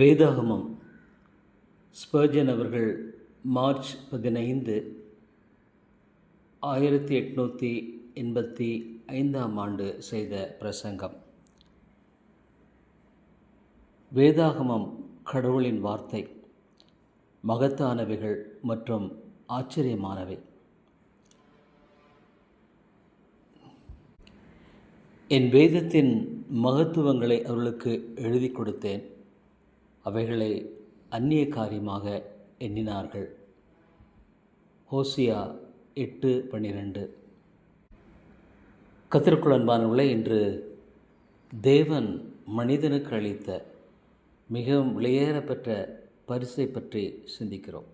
வேதாகமம். ஸ்பர்ஜன் அவர்கள் மார்ச் பதினைந்து ஆயிரத்தி எட்நூற்றி எண்பத்தி ஐந்தாம் ஆண்டு செய்த பிரசங்கம். வேதாகமம் கடவுளின் வார்த்தை. மகத்தானவைகள் மற்றும் ஆச்சரியமானவை. என் வேதத்தின் மகத்துவங்களை அவர்களுக்கு எழுதி கொடுத்தேன். அவைகளை அந்நிய காரியமாக எண்ணினார்கள். ஹோசியா எட்டு பன்னிரெண்டு. கத்திற்குள் அன்பானவர்களே இன்று தேவன் மனிதனுக்கு அளித்த மிகவும் விலையேறப்பெற்ற பரிசை பற்றி சிந்திக்கிறோம்.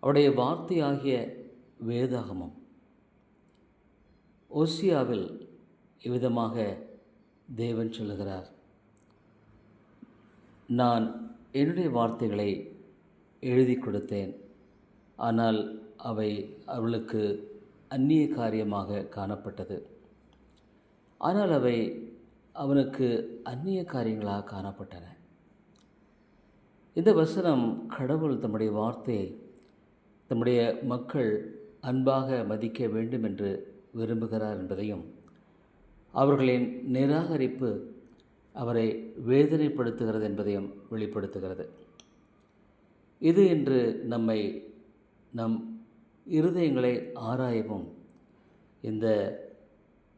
அவருடைய வார்த்தையாகிய வேதாகமம். ஓசியாவில் இவ்விதமாக தேவன் சொல்லுகிறார். நான் என்னுடைய வார்த்தைகளை எழுதி கொடுத்தேன். ஆனால் அவை அவளுக்கு அந்நிய காரியமாக காணப்பட்டது. ஆனால் அவை அவனுக்கு அந்நிய காரியங்களாக காணப்பட்டன. இந்த வசனம் கடவுள் தம்முடைய வார்த்தையை தம்முடைய மக்கள் அன்பாக மதிக்க வேண்டும் என்று விரும்புகிறார் என்பதையும் அவர்களின் நிராகரிப்பு அவரை வேதனைப்படுத்துகிறது என்பதையும் வெளிப்படுத்துகிறது. இது இன்று நம்மை நம் இருதயங்களை ஆராயவும் இந்த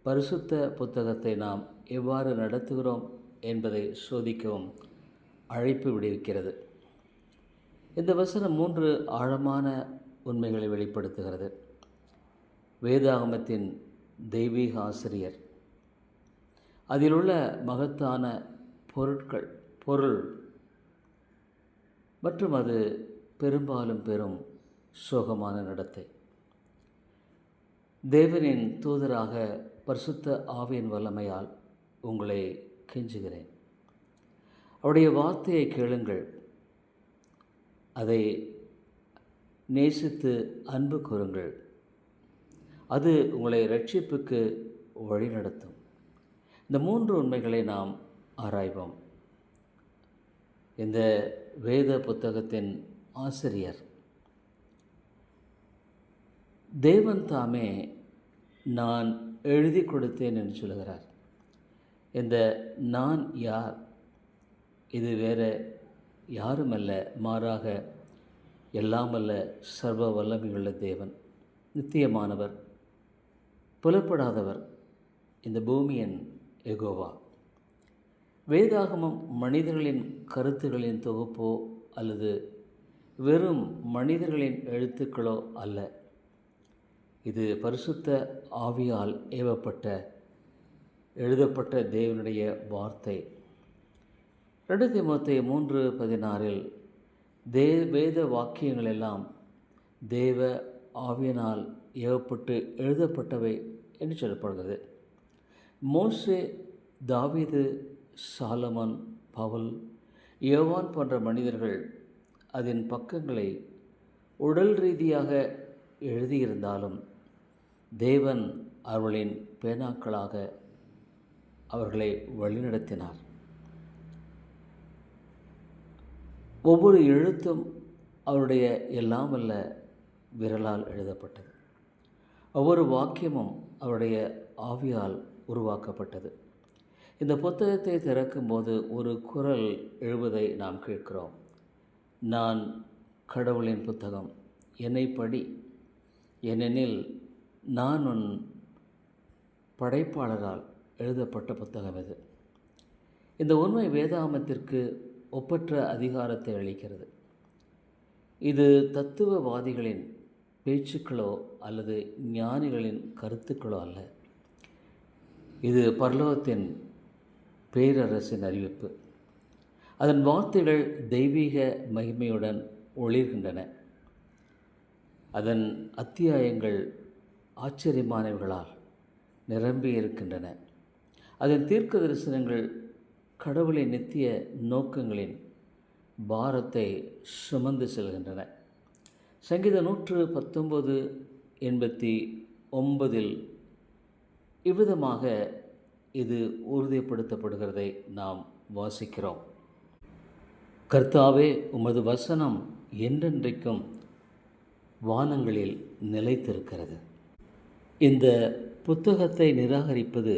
பரிசுத்த புத்தகத்தை நாம் எவ்வாறு நடத்துகிறோம் என்பதை சோதிக்கவும் அழைப்பு விடுவிக்கிறது. இந்த வசனம் மூன்று ஆழமான உண்மைகளை வெளிப்படுத்துகிறது. வேதாகமத்தின் தெய்வீக ஆசிரியர் அதில் உள்ள மகத்தான பொருட்கள் பொருள். மற்றும் அது பெரும்பாலும் பெறும் சோகமான நடத்தை. தேவனின் தூதராக பரிசுத்த ஆவியின் வல்லமையால் உங்களை கெஞ்சுகிறேன். அவருடைய வார்த்தையை கேளுங்கள். அதை நேசித்து அன்பு கூறுங்கள். அது உங்களை ரட்சிப்புக்கு வழிநடத்தும். இந்த மூன்று உண்மைகளை நாம் ஆராய்வோம். இந்த வேத புத்தகத்தின் ஆசிரியர் தேவன் தாமே நான் எழுதி கொடுத்தேன் என்று சொல்கிறார் இந்த நான் யார்? இது வேறு யாருமல்ல மாறாக எல்லாமல்ல சர்வ வல்லமையுள்ள தேவன் நித்தியமானவர் புலப்படாதவர். இந்த பூமியின் எகோவா வேதாகமம் மனிதர்களின் கருத்துகளின் தொகுப்போ அல்லது வெறும் மனிதர்களின் எழுத்துக்களோ அல்ல. இது பரிசுத்த ஆவியால் ஏவப்பட்ட எழுதப்பட்ட தேவனுடைய வார்த்தை. ரெண்டு திமுத்தை மூன்று பதினாறில் தே வேத வாக்கியங்கள் எல்லாம் தேவ ஆவியனால் ஏவப்பட்டு எழுதப்பட்டவை என்று சொல்லப்படுகிறது. மோசே தாவீது சாலமன் பவுல் யோவான் போன்ற மனிதர்கள் அதன் பக்கங்களை உடல் ரீதியாக எழுதியிருந்தாலும் தேவன் அவர்களின் பேனாக்களாக அவர்களை வழிநடத்தினார். ஒவ்வொரு எழுத்தும் அவருடைய எல்லாம் அல்ல விரலால் எழுதப்பட்டது. ஒவ்வொரு வாக்கியமும் அவருடைய ஆவியால் உருவாக்கப்பட்டது. இந்த புத்தகத்தை திறக்கும்போது ஒரு குரல் எழுவதை நாம் கேட்கிறோம். நான் கடவுளின் புத்தகம். என்னை படி. ஏனெனில் நான் உன் படைப்பாளரால் எழுதப்பட்ட புத்தகம் இது. இந்த உண்மை வேதாமத்திற்கு ஒப்பற்ற அதிகாரத்தை அளிக்கிறது. இது தத்துவவாதிகளின் பேச்சுக்களோ அல்லது ஞானிகளின் கருத்துக்களோ அல்ல. இது பரலோகத்தின் பேரரசின் அறிவிப்பு. அதன் வார்த்தைகள் தெய்வீக மகிமையுடன் ஒளிர்கின்றன. அதன் அத்தியாயங்கள் ஆச்சரியமானவர்களால் நிரம்பி இருக்கின்றன. அதன் தீர்க்க தரிசனங்கள் கடவுளின் நித்திய நோக்கங்களின் பாரத்தை சுமந்து செல்கின்றன. சங்கீத நூற்று பத்தொன்பது எண்பத்தி ஒன்பதில் இவ்விதமாக இது உறுதிப்படுத்தப்படுகிறதை நாம் வாசிக்கிறோம். கர்த்தாவே உமது வசனம் என்றென்றைக்கும் வானங்களில் நிலைத்திருக்கிறது. இந்த புத்தகத்தை நிராகரிப்பது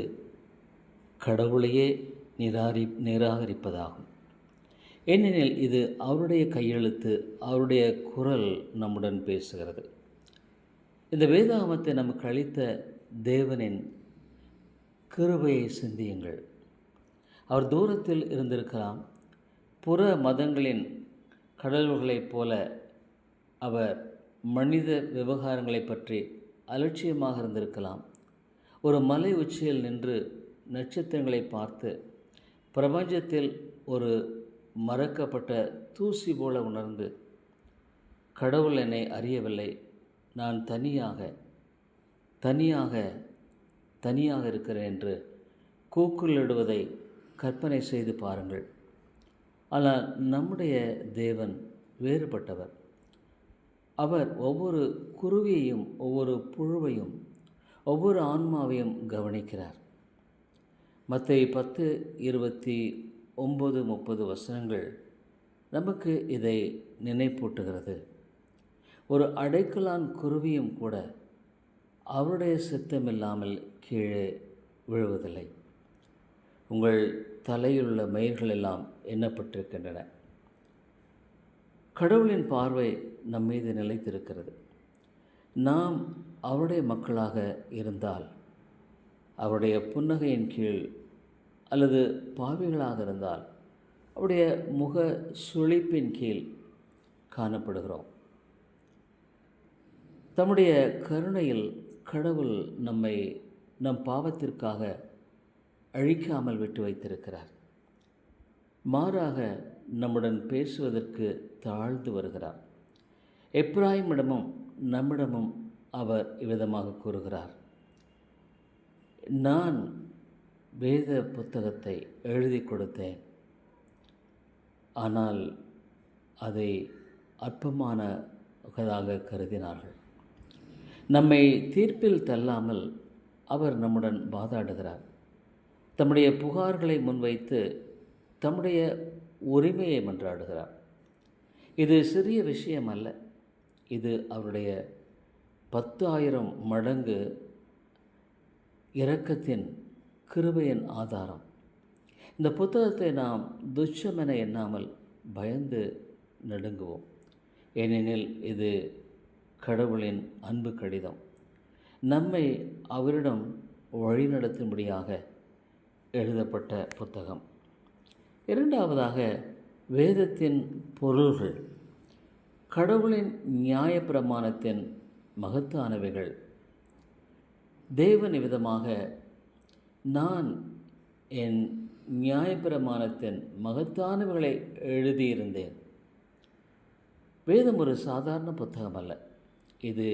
கடவுளையே நிராகரி நிராகரிப்பதாகும். ஏனெனில் இது அவருடைய கையெழுத்து அவருடைய குரல் நம்முடன் பேசுகிறது. இந்த வேதாகமத்தை நமக்கு அளித்த தேவனின் கிருபையை சிந்தியுங்கள். அவர் தூரத்தில் இருந்திருக்கலாம். புற மதங்களின் கடல்களைப் போல அவர் மனித விவகாரங்களை பற்றி அலட்சியமாக இருந்திருக்கலாம். ஒரு மலை உச்சியில் நின்று நட்சத்திரங்களை பார்த்து பிரபஞ்சத்தில் ஒரு மறக்கப்பட்ட தூசி போல உணர்ந்து கடவுள் என்னை அறியவில்லை. நான் தனியாக தனியாக தனியாக இருக்கிறேன் என்று கூக்குலிடுவதை கற்பனை செய்து பாருங்கள். ஆனால் நம்முடைய தேவன் வேறுபட்டவர். அவர் ஒவ்வொரு குருவியையும் ஒவ்வொரு புழுவையும் ஒவ்வொரு ஆன்மாவையும் கவனிக்கிறார். மற்ற பத்து இருபத்தி ஒம்பது முப்பது வசனங்கள் நமக்கு இதை நினைப்பூட்டுகிறது. ஒரு அடைக்கலான் குருவியும் கூட அவருடைய சித்தமில்லாமல் கீழே விழுவதில்லை. உங்கள் தலையிலுள்ள மயிர்கள் எல்லாம் எண்ணப்பட்டிருக்கின்றன. கடவுளின் பார்வை நம் மீது நிலைத்திருக்கிறது. நாம் அவருடைய மக்களாக இருந்தால் அவருடைய புன்னகையின் கீழ் அல்லது பாவிகளாக இருந்தால் அவருடைய முக சுழிப்பின் கீழ் காணப்படுகிறோம். தம்முடைய கருணையில் கடவுள் நம்மை நம் பாவத்திற்காக அழிக்காமல் விட்டு வைத்திருக்கிறார். மாறாக நம்முடன் பேசுவதற்கு தாழ்ந்து வருகிறார். எப்ராஹிமிடமும் நம்மிடமும் அவர் இவ்விதமாக கூறுகிறார். நான் வேத புத்தகத்தை எழுதி கொடுத்தேன். ஆனால் அதை அற்பமானதாக கருதினார்கள். நம்மை தீர்ப்பில் தள்ளாமல் அவர் நம்முடன் வாதாடுகிறார். தம்முடைய புகார்களை முன்வைத்து தம்முடைய உரிமையை மன்றாடுகிறார். இது சிறிய விஷயம் அல்ல இது அவருடைய பத்து ஆயிரம் மடங்கு இரக்கத்தின் கிருபையின் ஆதாரம். இந்த புத்தகத்தை நாம் துச்சமென எண்ணாமல் பயந்து நடுங்குவோம். ஏனெனில் இது கடவுளின் அன்பு கடிதம். நம்மை அவரிடம் வழிநடத்தும்படியாக எழுதப்பட்ட புத்தகம். இரண்டாவதாக வேதத்தின் பொருள்கள் கடவுளின் நியாயப்பிரமாணத்தின் மகத்தானவைகள். தேவன் விதமாக நான் என் நியாயப்பிரமாணத்தின் மகத்தானவைகளை எழுதியிருந்தேன். வேதம் ஒரு சாதாரண புத்தகம் அல்ல இது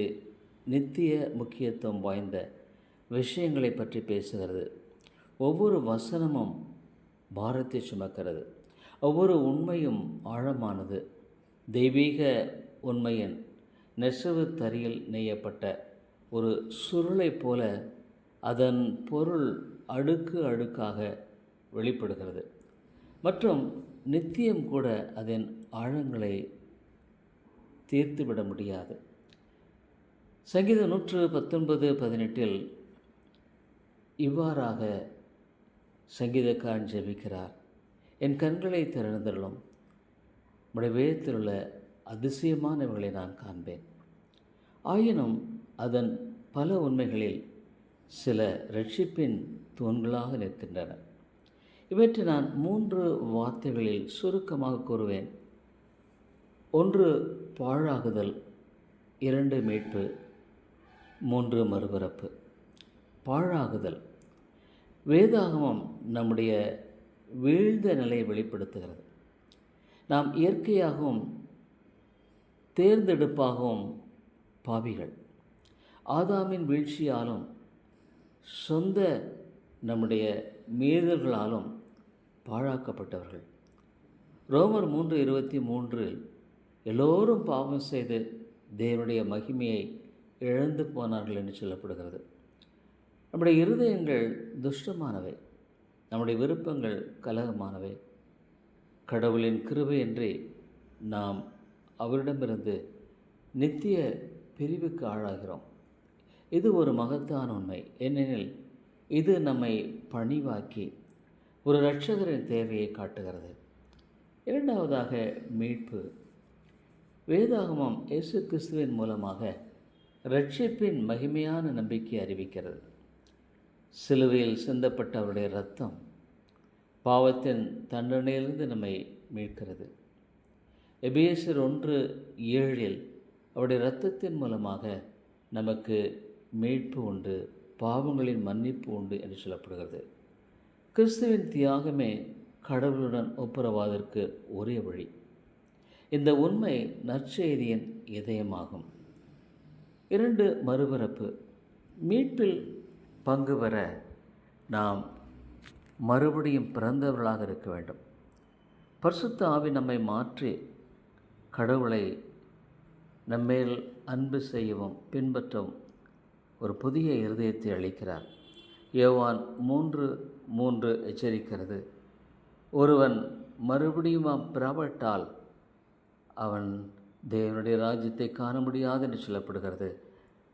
நித்திய முக்கியத்துவம் வாய்ந்த விஷயங்களை பற்றி பேசுகிறது. ஒவ்வொரு வசனமும் பாரத்தை சுமக்கிறது. ஒவ்வொரு உண்மையும் ஆழமானது. தெய்வீக உண்மையின் நெசவு தறியில் நெய்யப்பட்ட ஒரு சுருளைப் போல அதன் பொருள் அடுக்கு அடுக்காக வெளிப்படுகிறது. மற்றும் நித்தியம் கூட அதன் ஆழங்களை தீர்த்துவிட முடியாது. சங்கீதம் நூற்று பத்தொன்பது பதினெட்டில் இவ்வாறாக சங்கீதக்காரன் ஜெபிக்கிறார். என் கண்களை திறந்தருளும். உடைய வேதத்தில் உள்ள அதிசயமானவர்களை நான் காண்பேன். ஆயினும் அதன் பல உண்மைகளில் சில ரட்சிப்பின் தூண்களாக நிற்கின்றன. இவற்றை நான் மூன்று வார்த்தைகளில் சுருக்கமாக கூறுவேன். ஒன்று பாழாகுதல். இரண்டு மீட்பு. மூன்று மறுபிறப்பு. பாழாகுதல். வேதாகமம் நம்முடைய வீழ்ந்த நிலையை வெளிப்படுத்துகிறது. நாம் இயற்கையாகவும் தேர்ந்தெடுப்பாகவும் பாவிகள். ஆதாமின் வீழ்ச்சியாலும் சொந்த நம்முடைய மீறல்களாலும் பாழாக்கப்பட்டவர்கள். ரோமர் மூன்று இருபத்தி மூன்றில் எல்லோரும் பாவம் செய்து தேவனுடைய மகிமையை இழந்து போனார்கள் என்று சொல்லப்படுகிறது. நம்முடைய இருதயங்கள் துஷ்டமானவை. நம்முடைய விருப்பங்கள் கலகமானவை. கடவுளின் கிருபையின்றி நாம் அவரிடமிருந்து நித்திய பிரிவுக்கு ஆளாகிறோம். இது ஒரு மகத்தான உண்மை. ஏனெனில் இது நம்மை பணிவாக்கி ஒரு இரட்சகரின் தேவையை காட்டுகிறது. இரண்டாவதாக மீட்பு. வேதாகமம் இயேசு கிறிஸ்துவின் மூலமாக ரட்சிப்பின் மகிமையான நம்பிக்கை அறிவிக்கிறது. சிலுவையில் சிந்தப்பட்ட அவருடைய ரத்தம் பாவத்தின் தண்டனையிலிருந்து நம்மை மீட்கிறது. எபேசர் ஒன்று ஏழில் அவருடைய இரத்தத்தின் மூலமாக நமக்கு மீட்பு உண்டு பாவங்களின் மன்னிப்பு உண்டு என்று சொல்லப்படுகிறது. கிறிஸ்துவின் தியாகமே கடவுளுடன் ஒப்புரவாதற்கு ஒரே வழி. இந்த உண்மை நற்செய்தியின் இதயமாகும். இரண்டு மறுபிறப்பு. மீட்பில் பங்கு பெற நாம் மறுபடியும் பிறந்தவர்களாக இருக்க வேண்டும். பரிசுத்த ஆவி நம்மை மாற்றி கடவுளை நம்மேல் அன்பு செய்யவும் பின்பற்றவும் ஒரு புதிய இருதயத்தை அளிக்கிறார். யோவான் மூன்று மூன்று எச்சரிக்கிறது. ஒருவன் மறுபடியும் பிறப்பட்டால் அவன் தேவனுடைய ராஜ்யத்தை காண முடியாது என்று சொல்லப்படுகிறது.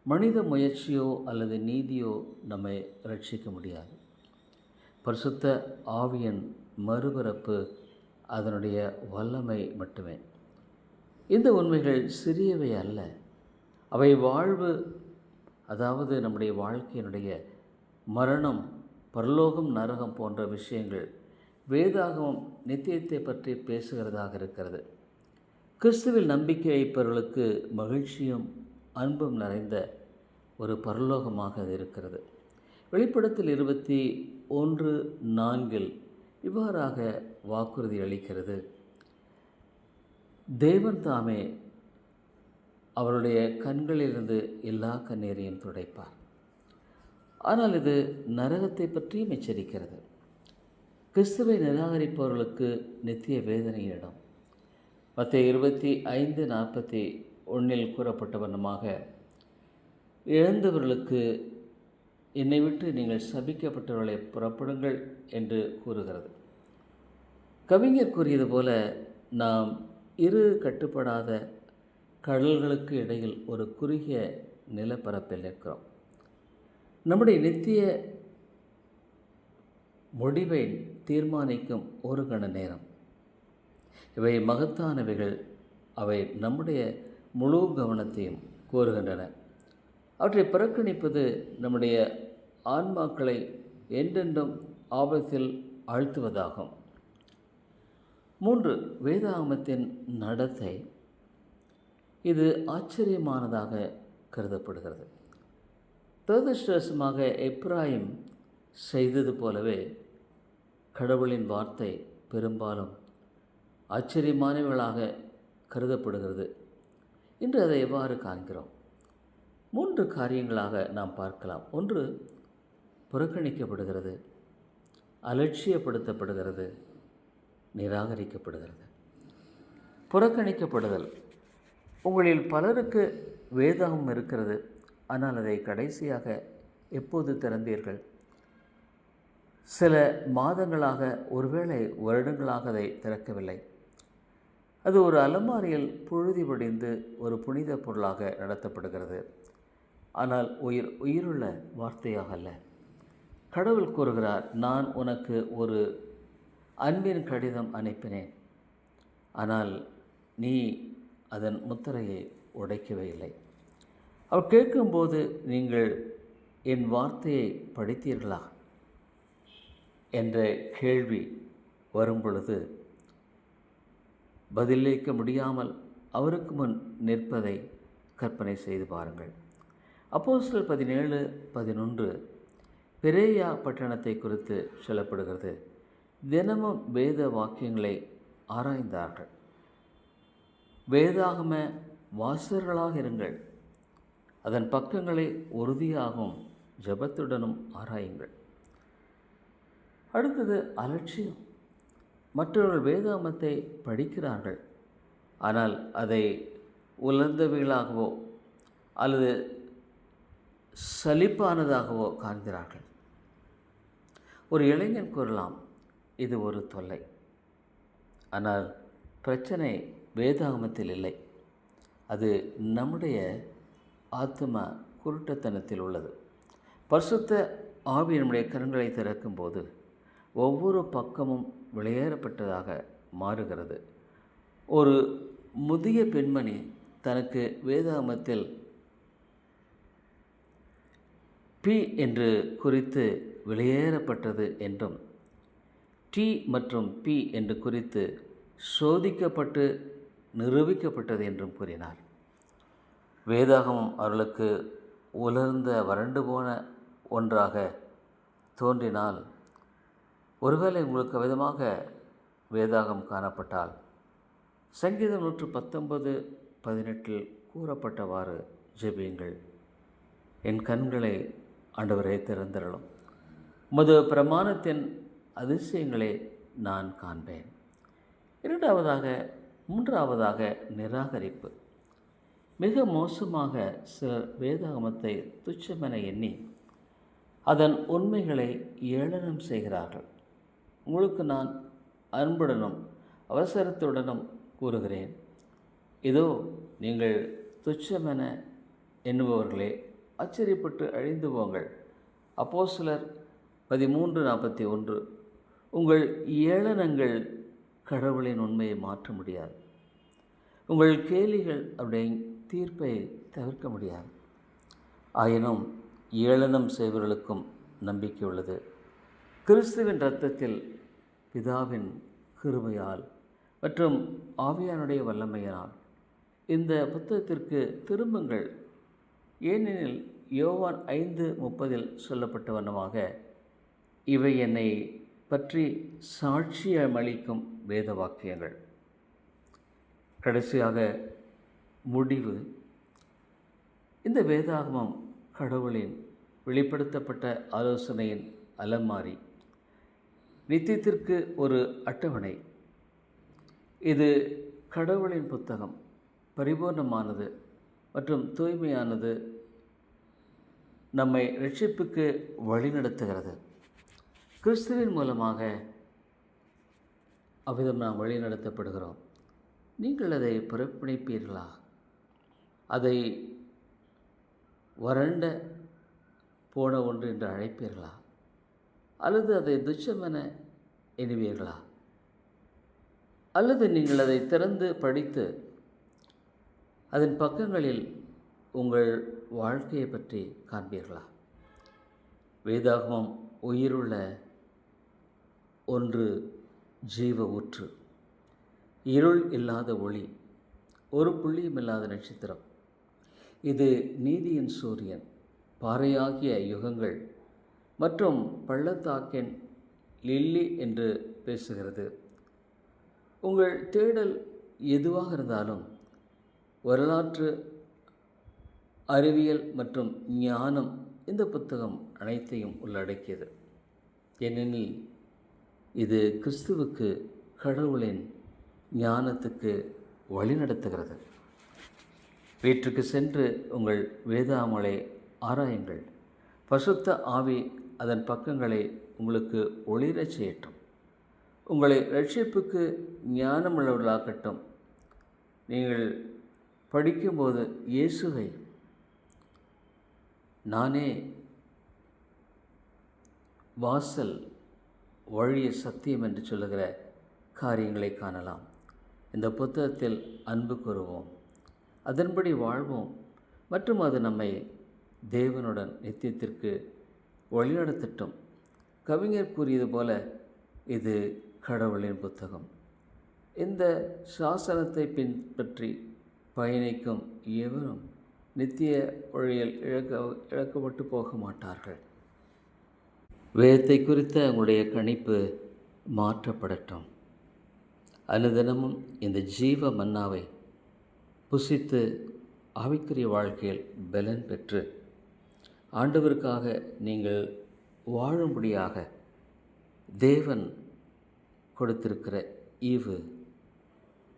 மனித முயற்சியோ அல்லது நீதியோ நம்மை ரட்சிக்க முடியாது. பரிசுத்த ஆவியன் மறுபிறப்பு அதனுடைய வல்லமை மட்டுமே. இந்த உண்மைகள் சிறியவை அல்ல. அவை வாழ்வு அதாவது நம்முடைய வாழ்க்கையினுடைய மரணம் பரலோகம் நரகம் போன்ற விஷயங்கள் வேதாகமம் நித்தியத்தை பற்றி பேசுகிறதாக இருக்கிறது. கிறிஸ்துவில் நம்பிக்கை வைப்பவர்களுக்கு மகிழ்ச்சியும் அன்பும் நிறைந்த ஒரு பரலோகமாக அது இருக்கிறது. வெளிப்படத்தில் இருபத்தி ஒன்று நான்கில் இவ்வாறாக வாக்குறுதி அளிக்கிறது. தேவன் தாமே அவருடைய கண்களிலிருந்து எல்லா கண்ணீரையும் துடைப்பார். ஆனால் இது நரகத்தை பற்றியும் எச்சரிக்கிறது. கிறிஸ்துவை நிராகரிப்பவர்களுக்கு நித்திய வேதனையிடம் மற்ற இருபத்தி ஐந்து நாற்பத்தி ஒன்றில் கூறப்பட்ட வண்ணமாக இழந்தவர்களுக்கு என்னை விட்டு நீங்கள் சபிக்கப்பட்டவர்களை புறப்படுங்கள் என்று கூறுகிறது. கவிஞர் கூறியது போல நாம் இரு கட்டுப்படாத கடல்களுக்கு இடையில் ஒரு குறுகிய நிலப்பரப்பில் நிற்கிறோம். நம்முடைய நித்திய முடிவை தீர்மானிக்கும் ஒரு கண நேரம். இவை மகத்தானவைகள். அவை நம்முடைய முழு கவனத்தையும் கோருகின்றன அவற்றை புறக்கணிப்பது நம்முடைய ஆன்மாக்களை என்றென்றும் ஆபத்தில் ஆழ்த்துவதாகும் மூன்று வேதாகமத்தின் நடத்தை. இது ஆச்சரியமானதாக கருதப்படுகிறது. துரதிருஷ்டவசமாக எப்ராஹிம் செய்தது போலவே கடவுளின் வார்த்தை பெரும்பாலும் ஆச்சரியமானவர்களாக கருதப்படுகிறது. இன்று அதை எவ்வாறு காண்கிறோம்? மூன்று காரியங்களாக நாம் பார்க்கலாம். ஒன்று புறக்கணிக்கப்படுகிறது அலட்சியப்படுத்தப்படுகிறது நிராகரிக்கப்படுகிறது. புறக்கணிக்கப்படுதல். உங்களில் பலருக்கு வேதாகம் இருக்கிறது ஆனால் அதை கடைசியாக எப்போது திறந்தீர்கள்? சில மாதங்களாக ஒருவேளை வருடங்களாக அதை திறக்கவில்லை. அது ஒரு அலமாரியில் புழுதி படிந்து ஒரு புனித பொருளாக நடத்தப்படுகிறது. ஆனால் உயிர் உயிருள்ள வார்த்தையாக அல்ல. கடவுள் கூறுகிறார் நான் உனக்கு ஒரு அன்பின் கடிதம் அனுப்பினேன். ஆனால் நீ அதன் முத்திரையை உடைக்கவே இல்லை அவர் கேட்கும்போது நீங்கள் என் வார்த்தையை படித்தீர்களா என்ற கேள்வி வரும் பொழுது பதிலளிக்க முடியாமல் அவருக்கு முன் நிற்பதை கற்பனை செய்து பாருங்கள். அப்போஸ்டல் பதினேழு பதினொன்று. பெரேயா பட்டணத்தை குறித்து சொல்லப்படுகிறது. தினமும் வேத வாக்கியங்களை ஆராய்ந்தார்கள். வேதாகம வாசகர்களாக இருங்கள். அதன் பக்கங்களை உறுதியாகவும் ஜபத்துடனும் ஆராயுங்கள். அடுத்தது அலட்சியம். மற்றவர்கள் வேதாமத்தை படிக்கிறார்கள். ஆனால் அதை உலர்ந்தவைகளாகவோ அல்லது சலிப்பானதாகவோ காண்கிறார்கள். ஒரு இளைஞன் கூறலாம் இது ஒரு தொல்லை. ஆனால் பிரச்சனை வேதாகமத்தில் இல்லை. அது நம்முடைய ஆத்ம குருட்டத்தனத்தில் உள்ளது. பரிசுத்த ஆவி நம்முடைய கரங்களை திறக்கும்போது ஒவ்வொரு பக்கமும் வெளியேறப்பட்டதாக மாறுகிறது. ஒரு முதிய பெண்மணி தனக்கு வேதாகமத்தில் பி என்று குறித்து வெளியேறப்பட்டது என்றும் டி மற்றும் பி என்று குறித்து சோதிக்கப்பட்டு நிரூபிக்கப்பட்டது என்றும் கூறினார். வேதாகமம் அவர்களுக்கு உலர்ந்த வறண்டு போன ஒன்றாக தோன்றினால் ஒருவேளை உங்களுக்கு விதமாக வேதாகம் காணப்பட்டால் சங்கீதம் நூற்று பத்தொன்பது பதினெட்டில் கூறப்பட்டவாறு ஜெபியுங்கள். என் கண்களை ஆண்டவரே திறந்திரலும் உமது பிரமாணத்தின் அதிசயங்களை நான் காண்பேன். இரண்டாவதாக மூன்றாவதாக நிராகரிப்பு. மிக மோசமாக சிலர் வேதாகமத்தை துச்சமென எண்ணி அதன் உண்மைகளை ஏளனம் செய்கிறார்கள். உங்களுக்கு நான் அன்புடனும் அவசரத்துடனும் கூறுகிறேன். இதோ நீங்கள் துச்சமென எண்ணுபவர்களே ஆச்சரியப்பட்டு அழிந்து போங்கள். அப்போ சிலர் பதிமூன்று நாற்பத்தி ஒன்று. உங்கள் ஏளனங்கள் கடவுளின் உண்மையை மாற்ற முடியாது. உங்கள் கேலிகள் அப்படின் தீர்ப்பை தவிர்க்க முடியாது. ஆயினும் ஏளனம் செய்வர்களுக்கும் நம்பிக்கை உள்ளது. கிறிஸ்துவின் இரத்தத்தில் பிதாவின் கிருமையால் மற்றும் ஆவியானுடைய வல்லமையினால் இந்த புத்தகத்திற்கு திரும்புங்கள். ஏனெனில் யோவான் ஐந்து முப்பதில் சொல்லப்பட்ட வண்ணமாக இவை என்னை பற்றி சாட்சியமளிக்கும் வேத வாக்கியங்கள் கடைசியாக முடிவு. இந்த வேதாகமம் கடவுளின் வெளிப்படுத்தப்பட்ட ஆலோசனையின் அலமாரி. நித்தியத்திற்கு ஒரு அட்டவணை. இது கடவுளின் புத்தகம். பரிபூர்ணமானது. மற்றும் தூய்மையானது நம்மை ரட்சிப்புக்கு வழிநடத்துகிறது. கிறிஸ்துவின் மூலமாக அவ்விதம் நாம் வழிநடத்தப்படுகிறோம். நீங்கள் அதை புறப்பணிப்பீர்களா அதை வறண்ட போன ஒன்று என்று அழைப்பீர்களா? அல்லது அதை துச்சமென எண்ணுவீர்களா? அல்லது நீங்கள் அதை திறந்து படித்து அதன் பக்கங்களில் உங்கள் வாழ்க்கையை பற்றி காண்பீர்களா? வேதாகமம் உயிருள்ள ஒன்று ஜீவ ஊற்று இருள் இல்லாத ஒளி ஒரு புள்ளியும் இல்லாத நட்சத்திரம். இது நீதியின் சூரியன் பாறையாகிய யுகங்கள் மற்றும் பள்ளத்தாக்கின் லில்லி என்று பேசுகிறது. உங்கள் தேடல் எதுவாக இருந்தாலும் வரலாற்று அறிவியல் மற்றும் ஞானம் இந்த புத்தகம் அனைத்தையும் உள்ளடக்கியது. ஏனெனில் இது கிறிஸ்துவுக்கு கடவுளின் ஞானத்துக்கு வழிநடத்துகிறது. வீட்டுக்கு சென்று உங்கள் வேதாமலை ஆராயுங்கள். பசுத்த ஆவி அதன் பக்கங்களை உங்களுக்கு ஒளிரச் செய்யட்டும். உங்களை ரட்சிப்புக்கு ஞானமுள்ளவர்களாகட்டும் நீங்கள் படிக்கும்போது இயேசுவை நானே வாசல் வழிய சத்தியம் என்று சொல்லுகிற காரியங்களை காணலாம். இந்த புத்தகத்தில் அன்பு கூறுவோம். அதன்படி வாழ்வோம். மற்றும் அது நம்மை தேவனுடன் நித்தியத்திற்கு வழிநடத்தட்டும். கவிஞர் கூறியது போல இது கடவுளின் புத்தகம். இந்த சாசனத்தை பின்பற்றி பயணிக்கும் எவரும் நித்திய வழியில் இழக்க இழக்கப்பட்டு போக மாட்டார்கள். வேதத்தை குறித்த உங்களுடைய கணிப்பு மாற்றப்படட்டும். அனுதினமும் இந்த ஜீவ மன்னாவை புசித்து ஆவிக்குரிய வாழ்க்கையில் பலன் பெற்று ஆண்டவருக்காக நீங்கள் வாழும்படியாக தேவன் கொடுத்திருக்கிற ஈவு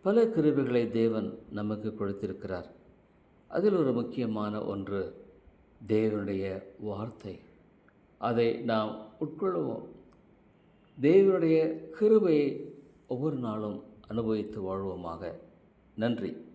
பல கிருபைகளை தேவன் நமக்கு கொடுத்திருக்கிறார். அதில் ஒரு முக்கியமான ஒன்று தேவனுடைய வார்த்தை. அதை நாம் உட்கொள்வோம். தேவனுடைய கிருபையை ஒவ்வொரு நாளும் அனுபவித்து வாழ்வோமாக. நன்றி.